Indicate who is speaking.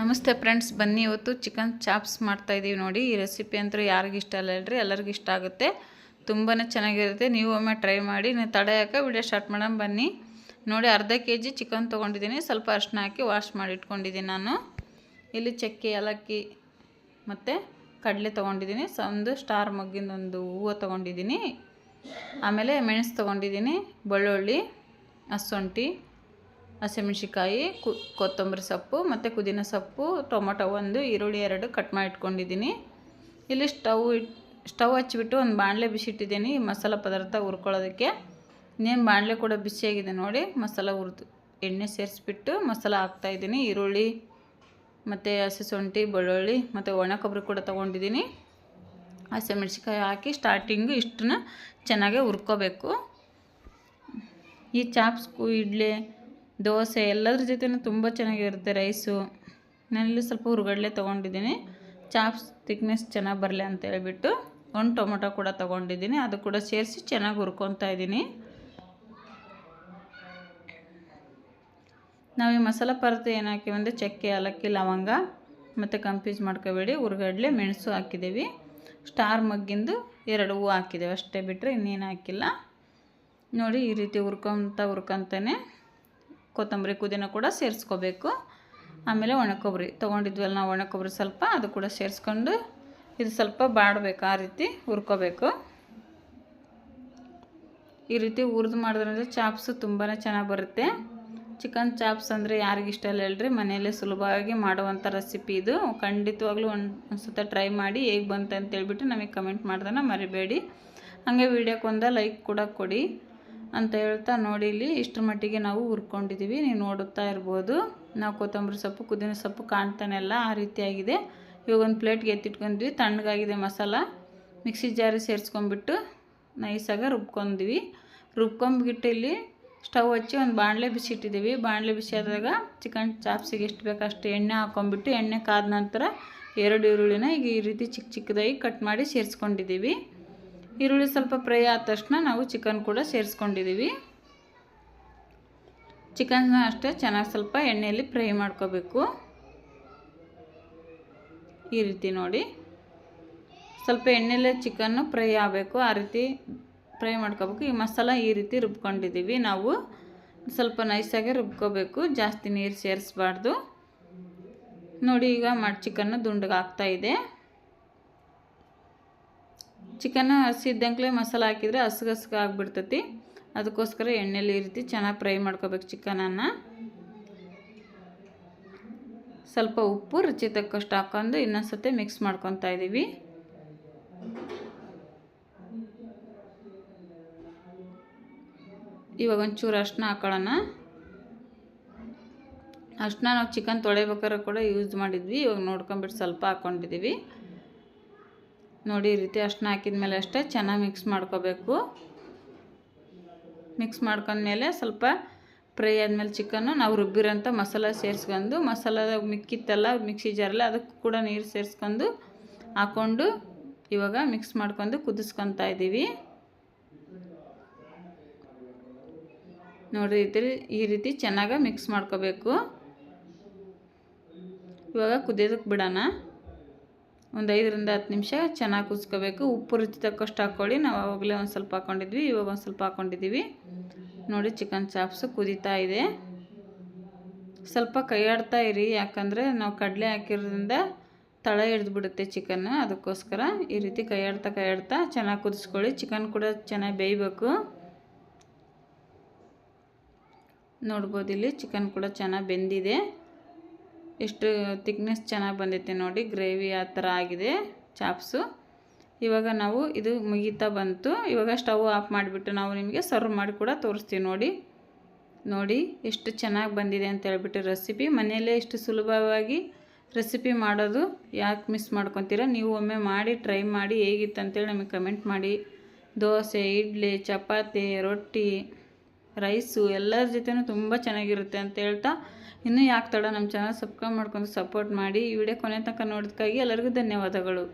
Speaker 1: ನಮಸ್ತೆ ಫ್ರೆಂಡ್ಸ್, ಬನ್ನಿ ಇವತ್ತು ಚಿಕನ್ ಚಾಪ್ಸ್ ಮಾಡ್ತಾಯಿದ್ದೀವಿ ನೋಡಿ. ಈ ರೆಸಿಪಿ ಅಂತೂ ಯಾರಿಗೂ ಇಷ್ಟ ಅಲ್ಲ ಹೇಳ್ರಿ, ಎಲ್ಲರಿಗೂ ಇಷ್ಟ ಆಗುತ್ತೆ. ತುಂಬಾ ಚೆನ್ನಾಗಿರುತ್ತೆ. ನೀವು ಒಮ್ಮೆ ಟ್ರೈ ಮಾಡಿ, ನೀವು ತಡೆ ವಿಡಿಯೋ ಸ್ಟಾರ್ಟ್ ಮಾಡೋಣ, ಬನ್ನಿ. ನೋಡಿ, ಅರ್ಧ ಕೆ ಜಿ ಚಿಕನ್ ತೊಗೊಂಡಿದ್ದೀನಿ. ಸ್ವಲ್ಪ ಅರ್ಶಿನ ಹಾಕಿ ವಾಶ್ ಮಾಡಿ ಇಟ್ಕೊಂಡಿದ್ದೀನಿ ನಾನು. ಇಲ್ಲಿ ಚಕ್ಕೆ, ಏಲಕ್ಕಿ ಮತ್ತು ಕಡಲೆ ತೊಗೊಂಡಿದ್ದೀನಿ. ಸ ಒಂದು ಸ್ಟಾರ್ ಮಗ್ಗಿಂದ ಒಂದು ಹೂವು ತೊಗೊಂಡಿದ್ದೀನಿ. ಆಮೇಲೆ ಮೆಣಸು ತೊಗೊಂಡಿದ್ದೀನಿ. ಬೆಳ್ಳುಳ್ಳಿ, ಹಸುಂಠಿ ಹಸಿಮೆಣ್ಸಿಕಾಯಿ ಕು, ಕೊತ್ತಂಬರಿ ಸೊಪ್ಪು ಮತ್ತು ಪುದೀನ ಸೊಪ್ಪು, ಟೊಮೊಟೊ ಒಂದು, ಈರುಳ್ಳಿ ಎರಡು ಕಟ್ ಮಾಡಿ ಇಟ್ಕೊಂಡಿದ್ದೀನಿ ಇಲ್ಲಿ ಸ್ಟವ್ ಇಟ್, ಸ್ಟವ್ ಹಚ್ಚಿಬಿಟ್ಟು ಒಂದು ಬಾಣಲೆ ಬಿಸಿಟ್ಟಿದ್ದೀನಿ ಈ ಮಸಾಲ ಪದಾರ್ಥ ಹುರ್ಕೊಳ್ಳೋದಕ್ಕೆ. ಇನ್ನೇನು ಬಾಣಲೆ ಕೂಡ ಬಿಸಿಯಾಗಿದೆ ನೋಡಿ, ಮಸಾಲ ಹುರಿದು, ಎಣ್ಣೆ ಸೇರಿಸ್ಬಿಟ್ಟು ಮಸಾಲ ಹಾಕ್ತಾಯಿದ್ದೀನಿ ಈರುಳ್ಳಿ ಮತ್ತು ಹಸಿ ಶುಂಠಿ, ಬೆಳ್ಳುಳ್ಳಿ ಮತ್ತು ಒಣ ಕೊಬ್ಬರಿ ಕೂಡ ತೊಗೊಂಡಿದ್ದೀನಿ. ಹಸಿಮೆಣ್ಸಿಕಾಯಿ ಹಾಕಿ ಸ್ಟಾರ್ಟಿಂಗು ಇಷ್ಟನ್ನ ಚೆನ್ನಾಗೆ ಹುರ್ಕೋಬೇಕು. ಈ ಚಾಪ್ಸ್ಕು, ಇಡ್ಲಿ ದೋಸೆ ಎಲ್ಲದ್ರ ಜೊತೆನೂ ತುಂಬ ಚೆನ್ನಾಗಿರುತ್ತೆ ರೈಸು. ನಾನಿಲ್ಲಿ ಸ್ವಲ್ಪ ಹುರ್ಗಡಲೆ ತೊಗೊಂಡಿದ್ದೀನಿ. ಚಾಪ್ಸ್ ತಿಕ್ನೆಸ್ ಚೆನ್ನಾಗಿ ಬರಲಿ ಅಂತ ಹೇಳಿಬಿಟ್ಟು ಒಂದು ಟೊಮೊಟೊ ಕೂಡ ತೊಗೊಂಡಿದ್ದೀನಿ. ಅದು ಕೂಡ ಸೇರಿಸಿ ಚೆನ್ನಾಗಿ ಹುರ್ಕೊತಾ ಇದ್ದೀನಿ. ನಾವು ಈ ಮಸಾಲ ಪದಾರ್ಥ ಏನು ಹಾಕಿವಿ ಅಂದರೆ ಚಕ್ಕೆ, ಏಲಕ್ಕಿ, ಲವಂಗ ಮತ್ತು ಕನ್ಫ್ಯೂಸ್ ಮಾಡ್ಕೋಬೇಡಿ. ಹುರ್ಗಡ್ಲೆ, ಮೆಣಸು ಹಾಕಿದ್ದೀವಿ ಸ್ಟಾರ್ ಮಗ್ಗಿಂದು ಎರಡು ಹೂವು ಹಾಕಿದ್ದೇವೆ ಅಷ್ಟೇ ಬಿಟ್ಟರೆ ಇನ್ನೇನು ಹಾಕಿಲ್ಲ. ನೋಡಿ ಈ ರೀತಿ ಹುರ್ಕೊತ ಹುರ್ಕೊಂತಾನೆ ಕೊತ್ತಂಬರಿ ಕುದಿನ ಕೂಡ ಸೇರಿಸ್ಕೋಬೇಕು. ಆಮೇಲೆ ಒಣ ಕೊಬ್ಬರಿ ತೊಗೊಂಡಿದ್ವಲ್ಲ ನಾವು ಒಣ ಕೊಬ್ಬರಿ ಸ್ವಲ್ಪ, ಅದು ಕೂಡ ಸೇರಿಸ್ಕೊಂಡು ಇದು ಸ್ವಲ್ಪ ಬಾಡಬೇಕು, ಆ ರೀತಿ ಹುರ್ಕೋಬೇಕು. ಈ ರೀತಿ ಹುರಿದು ಮಾಡಿದ್ರೆ ಚಾಪ್ಸು ತುಂಬಾ ಚೆನ್ನಾಗಿ ಬರುತ್ತೆ. ಚಿಕನ್ ಚಾಪ್ಸ್ ಅಂದರೆ ಯಾರಿಗಿಷ್ಟ ಅಲ್ಲ ಹೇಳ್ರಿ, ಮನೆಯಲ್ಲೇ ಸುಲಭವಾಗಿ ಮಾಡುವಂಥ ರೆಸಿಪಿ ಇದು. ಖಂಡಿತವಾಗ್ಲೂ ಒಂದು ಒಂದು ಟ್ರೈ ಮಾಡಿ ಹೇಗೆ ಬಂತು ಅಂತೇಳ್ಬಿಟ್ಟು ನಮಗೆ ಕಮೆಂಟ್ ಮಾಡ್ದನ ಮರಿಬೇಡಿ. ಹಾಗೆ ವೀಡಿಯೋಕ್ಕೊಂದ ಲೈಕ್ ಕೂಡ ಕೊಡಿ. ಅಂತ ಹೇಳ್ತಾ ನೋಡಿ ಇಲ್ಲಿ ಇಷ್ಟರ ಮಟ್ಟಿಗೆ ನಾವು ಹುರ್ಕೊಂಡಿದ್ದೀವಿ. ನೀವು ನೋಡುತ್ತಾ ಇರ್ಬೋದು. ನಾವು ಕೊತ್ತಂಬರಿ ಸೊಪ್ಪು ಕುದಿನ ಸೊಪ್ಪು ಕಾಣ್ತಾನೆಲ್ಲ ಆ ರೀತಿಯಾಗಿದೆ. ಇವಾಗ ಒಂದು ಪ್ಲೇಟ್ಗೆ ಎತ್ತಿಟ್ಕೊಂಡ್ವಿ ತಣ್ಣಗಾಗಿದೆ ಮಸಾಲ. ಮಿಕ್ಸಿ ಜಾರಿ ಸೇರಿಸ್ಕೊಂಡ್ಬಿಟ್ಟು ನೈಸಾಗಿ ರುಬ್ಕೊಂಡ್ವಿ ರುಬ್ಕೊಂಬಿಟ್ಟು ಇಲ್ಲಿ ಸ್ಟವ್ ಹಚ್ಚಿ ಒಂದು ಬಾಣಲೆ ಬಿಸಿ ಇಟ್ಟಿದ್ದೀವಿ. ಬಾಣಲೆ ಬಿಸಿ ಆದಾಗ ಚಿಕನ್ ಚಾಪ್ಸಿಗೆ ಎಷ್ಟು ಬೇಕು ಅಷ್ಟು ಎಣ್ಣೆ ಹಾಕ್ಕೊಂಬಿಟ್ಟು ಎಣ್ಣೆ ಕಾದ ನಂತರ ಎರಡು ಈರುಳ್ಳಿನ ಈಗ ಈ ರೀತಿ ಚಿಕ್ಕ ಚಿಕ್ಕದಾಗಿ ಕಟ್ ಮಾಡಿ ಸೇರಿಸ್ಕೊಂಡಿದ್ದೀವಿ. ಈರುಳ್ಳಿ ಸ್ವಲ್ಪ ಫ್ರೈ ಆದ ತಕ್ಷಣ ನಾವು ಚಿಕನ್ ಕೂಡ ಸೇರಿಸ್ಕೊಂಡಿದ್ದೀವಿ. ಚಿಕನ್ನ ಅಷ್ಟೇ ಚೆನ್ನಾಗಿ ಸ್ವಲ್ಪ ಎಣ್ಣೆಯಲ್ಲಿ ಫ್ರೈ ಮಾಡ್ಕೋಬೇಕು. ಈ ರೀತಿ ನೋಡಿ. ಸ್ವಲ್ಪ ಎಣ್ಣೆಯಲ್ಲೇ ಚಿಕನ್ನು ಫ್ರೈ ಆಗಬೇಕು, ಆ ರೀತಿ ಫ್ರೈ ಮಾಡ್ಕೋಬೇಕು. ಈ ಮಸಾಲ ಈ ರೀತಿ ರುಬ್ಕೊಂಡಿದ್ದೀವಿ. ನಾವು ಸ್ವಲ್ಪ ನೈಸಾಗೆ ರುಬ್ಕೋಬೇಕು. ಜಾಸ್ತಿ ನೀರು ಸೇರಿಸ್ಬಾರ್ದು. ನೋಡಿ ಈಗ ಮಾಡಿ ಚಿಕನ್ನು ದುಂಡಗೆ ಆಗ್ತಾಯಿದೆ ಚಿಕನ್ ಹಸಿ ಇದ್ದಂಕ್ಲೆ ಮಸಾಲ ಹಾಕಿದರೆ ಹಸ್ಗಸ್ಗೆ ಆಗಿಬಿಡ್ತೈತಿ. ಅದಕ್ಕೋಸ್ಕರ ಎಣ್ಣೆಲಿ ಈ ರೀತಿ ಚೆನ್ನಾಗಿ ಫ್ರೈ ಮಾಡ್ಕೋಬೇಕು ಚಿಕನನ್ನು. ಸ್ವಲ್ಪ ಉಪ್ಪು, ರುಚಿ ತಕ್ಕಷ್ಟು ಹಾಕೊಂಡು ಇನ್ನೊಂದ್ಸತಿ ಮಿಕ್ಸ್ ಮಾಡ್ಕೊತಾ ಇದ್ದೀವಿ ಇವಾಗ ಒಂಚೂರು ಅರ್ಶಿನ ಹಾಕೊಳ್ಳೋಣ. ಅರ್ಶಿನ ನಾವು ಚಿಕನ್ ತೊಳೆಬೇಕಾದ್ರೆ ಕೂಡ ಯೂಸ್ ಮಾಡಿದ್ವಿ, ಇವಾಗ ನೋಡ್ಕೊಂಬಿಟ್ಟು ಸ್ವಲ್ಪ ಹಾಕ್ಕೊಂಡಿದ್ದೀವಿ ನೋಡಿ ಈ ರೀತಿ ಅಷ್ಟನ್ನ ಹಾಕಿದ ಮೇಲೆ ಅಷ್ಟೇ ಚೆನ್ನಾಗಿ ಮಿಕ್ಸ್ ಮಾಡ್ಕೋಬೇಕು. ಮಿಕ್ಸ್ ಮಾಡ್ಕೊಂಡ್ಮೇಲೆ ಸ್ವಲ್ಪ ಫ್ರೈ ಆದಮೇಲೆ ಚಿಕನ್ನು ನಾವು ರುಬ್ಬಿರೋಂಥ ಮಸಾಲ ಸೇರಿಸ್ಕೊಂಡು ಮಸಾಲ ಮಿಕ್ಕಿತ್ತಲ್ಲ ಮಿಕ್ಸಿ ಜಾರಲ್ಲ ಅದಕ್ಕೆ ಕೂಡ ನೀರು ಸೇರಿಸ್ಕೊಂಡು ಹಾಕ್ಕೊಂಡು ಇವಾಗ ಮಿಕ್ಸ್ ಮಾಡ್ಕೊಂಡು ಕುದಿಸ್ಕೊತಾ ಇದ್ದೀವಿ. ನೋಡಿ ಈ ರೀತಿ ಚೆನ್ನಾಗಿ ಮಿಕ್ಸ್ ಮಾಡ್ಕೋಬೇಕು. ಇವಾಗ ಕುದಿಯೋದಕ್ಕೆ ಬಿಡೋಣ. ಒಂದು ಐದರಿಂದ ಹತ್ತು ನಿಮಿಷ ಚೆನ್ನಾಗಿ ಕುದಿಸ್ಕೋಬೇಕು. ಉಪ್ಪು ರುಚಿ ತಕ್ಕಷ್ಟು ಹಾಕ್ಕೊಳ್ಳಿ ನಾವು ಆವಾಗಲೇ ಒಂದು ಸ್ವಲ್ಪ ಹಾಕ್ಕೊಂಡಿದ್ವಿ ಇವಾಗ ಒಂದು ಸ್ವಲ್ಪ ಹಾಕ್ಕೊಂಡಿದ್ದೀವಿ ನೋಡಿ ಚಿಕನ್ ಚಾಪ್ಸು ಕುದೀತಾ ಇದೆ. ಸ್ವಲ್ಪ ಕೈಯಾಡ್ತಾ ಇರಿ, ಯಾಕಂದರೆ ನಾವು ಕಡಲೆ ಹಾಕಿರೋದ್ರಿಂದ ತಳ ಹಿಡ್ದು ಬಿಡುತ್ತೆ ಚಿಕನ್. ಅದಕ್ಕೋಸ್ಕರ ಈ ರೀತಿ ಕೈಯಾಡ್ತಾ ಕೈಯಾಡ್ತಾ ಚೆನ್ನಾಗಿ ಕುದಿಸ್ಕೊಳ್ಳಿ. ಚಿಕನ್ ಕೂಡ ಚೆನ್ನಾಗಿ ಬೇಯಬೇಕು. ನೋಡ್ಬೋದು ಇಲ್ಲಿ ಚಿಕನ್ ಕೂಡ ಚೆನ್ನಾಗಿ ಬೆಂದಿದೆ. ಎಷ್ಟು ತಿಕ್ನೆಸ್ ಚೆನ್ನಾಗಿ ಬಂದೈತೆ ನೋಡಿ ಗ್ರೇವಿ ಆ ಥರ ಆಗಿದೆ ಚಾಪ್ಸು. ಇವಾಗ ನಾವು ಇದು ಮುಗೀತಾ ಬಂತು. ಇವಾಗ ಸ್ಟವ್ ಆಫ್ ಮಾಡಿಬಿಟ್ಟು ನಾವು ನಿಮಗೆ ಸರ್ವ್ ಮಾಡಿ ಕೂಡ ತೋರಿಸ್ತೀವಿ ನೋಡಿ. ನೋಡಿ, ಎಷ್ಟು ಚೆನ್ನಾಗಿ ಬಂದಿದೆ ಅಂತ ಹೇಳ್ಬಿಟ್ಟು ರೆಸಿಪಿ ಮನೆಯಲ್ಲೇ ಇಷ್ಟು ಸುಲಭವಾಗಿ ರೆಸಿಪಿ ಮಾಡೋದು ಯಾಕೆ ಮಿಸ್ ಮಾಡ್ಕೊತೀರ? ನೀವು ಒಮ್ಮೆ ಮಾಡಿ ಟ್ರೈ ಮಾಡಿ ಹೇಗಿತ್ತು ಅಂತೇಳಿ ನಮಗೆ ಕಮೆಂಟ್ ಮಾಡಿ. ದೋಸೆ, ಇಡ್ಲಿ, ಚಪಾತಿ, ರೊಟ್ಟಿ ರೈಸು ಎಲ್ಲರ ಜೊತೆನೂ ತುಂಬ ಚೆನ್ನಾಗಿರುತ್ತೆ ಅಂತ ಹೇಳ್ತಾ ಇನ್ನೂ ಯಾಕೆ ತಡ ನಮ್ಮ ಚಾನಲ್ ಸಬ್ಸ್ಕ್ರೈಬ್ ಮಾಡ್ಕೊಂಡು ಸಪೋರ್ಟ್ ಮಾಡಿ ಈ ವಿಡಿಯೋ ಕೊನೆ ತನಕ ನೋಡೋದಕ್ಕಾಗಿ ಎಲ್ಲರಿಗೂ ಧನ್ಯವಾದಗಳು.